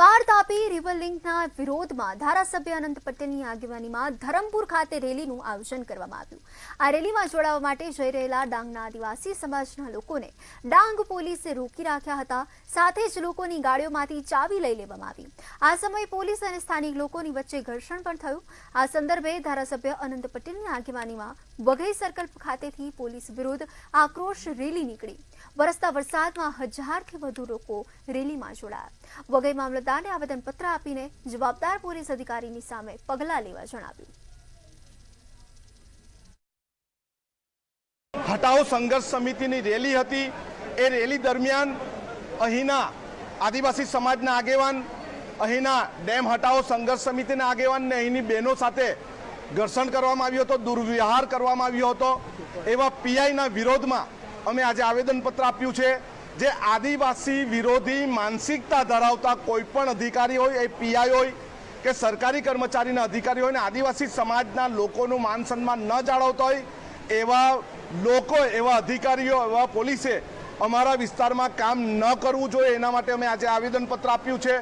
પાર તાપી રિવર લિંકના વિરોધમાં ધારાસભ્ય અનંત પટેલની આગેવાનીમાં ધરમપુર ખાતે રેલીનું આયોજન કરવામાં આવ્યું. આ રેલીમાં જોડાવા માટે જઈ રહેલા ડાંગના આદિવાસી સમાજના લોકોને ડાંગ પોલીસે રોકી રાખ્યા હતા. સાથે જ લોકોની ગાડીઓમાંથી ચાવી લઈ લેવામાં આવી. આ સમયે પોલીસ અને સ્થાનિક લોકોની વચ્ચે ઘર્ષણ પણ થયું. આ સંદર્ભે ધારાસભ્ય અનંત પટેલની આગેવાનીમાં વઘઈ સર્કલ ખાતેથી પોલીસ વિરુદ્ધ આક્રોશ રેલી નીકળી. વરસતા વરસાદમાં હજારથી વધુ લોકો રેલીમાં જોડાયા. વઘઈ મામલતદારને આવેદનપત્ર આપીને જવાબદાર પોલીસ અધિકારીની સામે પગલાં લેવા જણાવ્યું. હટાવ સંઘર્ષ સમિતિની રેલી હતી. એ રેલી દરમિયાન અહીંના આદિવાસી સમાજના આગેવાન, અહીંના ડેમ હટાવો સંઘર્ષ સમિતિના આગેવાન ને અહીંની બહેનો સાથે ઘર્ષણ કરવામાં આવ્યો હતો, દુર્વ્યવહાર કરવામાં આવ્યો હતો. એવા પીઆઈના વિરોધમાં અમે આજે આવેદનપત્ર આપ્યું છે. જે આદિવાસી વિરોધી માનસિકતા ધરાવતા કોઈ પણ અધિકારી હોય, એ પીઆઈ હોય કે સરકારી કર્મચારીના અધિકારી હોય ને આદિવાસી સમાજના લોકોનું માન સન્માન ન જાળવતા હોય, એવા લોકો, એવા અધિકારીઓ, એવા પોલીસે અમારા વિસ્તારમાં કામ ન કરવું જોઈએ. એના માટે અમે આજે આવેદનપત્ર આપ્યું છે.